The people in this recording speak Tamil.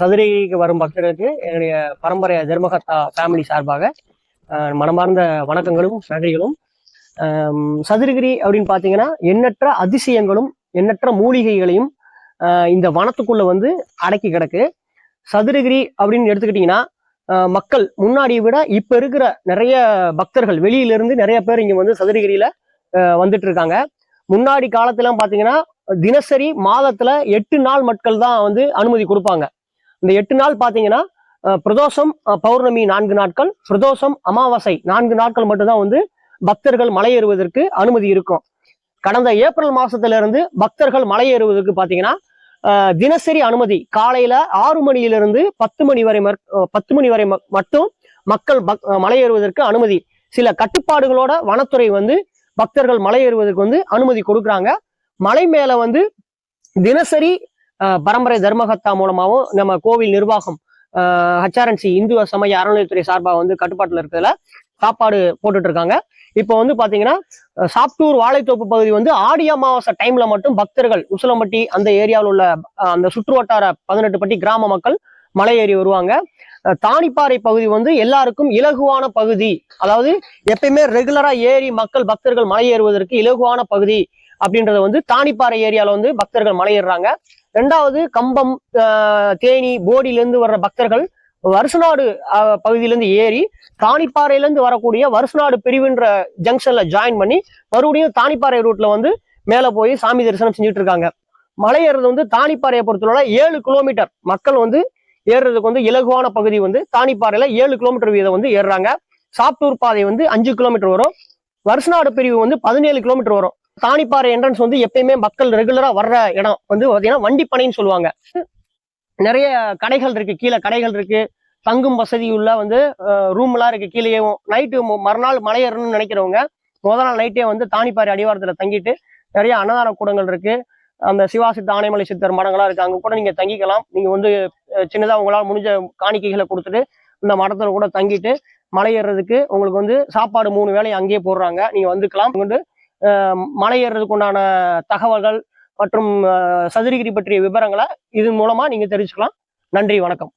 சதுரகிரிக்கு வரும் பக்தர்களுக்கு என்னுடைய பரம்பரை தர்மகத்தா ஃபேமிலி சார்பாக மனமார்ந்த வணக்கங்களும் நன்றிகளும். சதுரகிரி அப்படின்னு பார்த்தீங்கன்னா எண்ணற்ற அதிசயங்களும் எண்ணற்ற மூலிகைகளையும் இந்த வனத்துக்குள்ள வந்து அடக்கி கிடக்கு. சதுரகிரி அப்படின்னு எடுத்துக்கிட்டிங்கன்னா மக்கள் முன்னாடியை விட இப்ப இருக்கிற நிறைய பக்தர்கள் வெளியிலிருந்து நிறைய பேர் இங்க வந்து சதுரகிரியில வந்துட்டு இருக்காங்க முன்னாடி காலத்துலாம் பாத்தீங்கன்னா தினசரி மாதத்துல எட்டு நாள் மக்கள் தான் வந்து அனுமதி கொடுப்பாங்க. இந்த எட்டு நாள் பாத்தீங்கன்னா பிரதோஷம் பௌர்ணமி நான்கு நாட்கள் பிரதோஷம் அமாவாசை நான்கு நாட்கள் மட்டும்தான் வந்து பக்தர்கள் மலையேறுவதற்கு அனுமதி இருக்கும். கடந்த ஏப்ரல் மாசத்துல இருந்து பக்தர்கள் மலையேறுவதற்கு பாத்தீங்கன்னா தினசரி அனுமதி. காலையில ஆறு மணியிலிருந்து பத்து மணி வரை பத்து மணி வரை ம- மட்டும் மக்கள் பக்- மலையேறுவதற்கு அனுமதி. சில கட்டுப்பாடுகளோட வனத்துறை வந்து பக்தர்கள் மலையேறுவதற்கு வந்து அனுமதி கொடுக்குறாங்க. மலை மேல வந்து தினசரி பரம்பரை தர்மகத்தா மூலமாகவும் நம்ம கோவில் நிர்வாகம் ஹச்ஆர்என்சி இந்து சமய அறநிலையத்துறை சார்பாக வந்து கட்டுப்பாட்டில் இருக்கிறதுல சாப்பாடு போட்டுட்டு இருக்காங்க இப்போ வந்து பாத்தீங்கன்னா சாப்டூர் வாழைத்தோப்பு பகுதி வந்து ஆடி அமாவாசை டைம்ல மட்டும் பக்தர்கள் உசிலம்பட்டி அந்த ஏரியாவில் உள்ள அந்த சுற்று வட்டார பதினெட்டு பட்டி கிராம மக்கள் மலை ஏறி வருவாங்க. தானிப்பாறை தாணிப்பாறை பகுதி வந்து எல்லாருக்கும் இலகுவான பகுதி. அதாவது எப்பயுமே ரெகுலரா ஏறி மக்கள் பக்தர்கள் மலை ஏறுவதற்கு இலகுவான பகுதி. அப்படின்றத வந்து தானிப்பாறை ஏரியால வந்து பக்தர்கள் மலை ஏறுறாங்க ரெண்டாவது கம்பம் ஆஹ், தேனி போடியிலேருந்து வர்ற பக்தர்கள் வருசநாடு பகுதியிலேருந்து ஏறி தாணிப்பாறையில இருந்து வரக்கூடிய வருசநாடு பிரிவுன்ற ஜங்ஷன்ல ஜாயின் பண்ணி மறுபடியும் தானிப்பாறை ரூட்ல வந்து மேலே போய் சாமி தரிசனம் செஞ்சுட்டு இருக்காங்க. மலை ஏறுறது வந்து தானிப்பாறையை பொறுத்தவரை ஏழு கிலோமீட்டர் மக்கள் வந்து ஏறுறதுக்கு வந்து இலகுவான பகுதி வந்து தானிப்பாறையில ஏழு கிலோமீட்டர் வீதம் வந்து ஏறுறாங்க. சாப்டூர் பாதை வந்து அஞ்சு கிலோமீட்டர் வரும். வருஷநாடு பிரிவு வந்து பதினேழு கிலோமீட்டர் வரும். தாணிப்பாறை என்ட்ரன்ஸ் வந்து எப்பயுமே மக்கள் ரெகுலரா வர்ற இடம். வந்து பாத்தீங்கன்னா வண்டிப்பனைன்னு சொல்லுவாங்க. நிறைய கடைகள் இருக்கு. கீழே கடைகள் இருக்கு. தங்கும் வசதி உள்ள வந்து ரூம் எல்லாம் இருக்கு. கீழேயும் நைட்டு மறுநாள் மலையேறணும்னு நினைக்கிறவங்க முதல் நாள் நைட்டே வந்து தானிப்பாறை அடிவாரத்துல தங்கிட்டு நிறைய அன்னதான கூடங்கள் இருக்கு. அந்த சிவாசித்த ஆனைமலை சித்தர் மடங்கள்லாம் இருக்கு. அங்க கூட நீங்க தங்கிக்கலாம். நீங்க வந்து சின்னதாக சின்னதா உங்களால் முடிஞ்ச காணிக்கைகளை கொடுத்துட்டு இந்த மடத்துல கூட தங்கிட்டு மலை ஏறுறதுக்கு உங்களுக்கு வந்து சாப்பாடு மூணு வேலையை அங்கேயே போடுறாங்க. நீங்க வந்துக்கலாம். வந்து மலை ஏறுறதுக்கு உண்டான தகவல்கள் மற்றும் சதுரகிரி பற்றிய விவரங்களை இதன் மூலமா நீங்க தெரிஞ்சுக்கலாம். நன்றி வணக்கம்.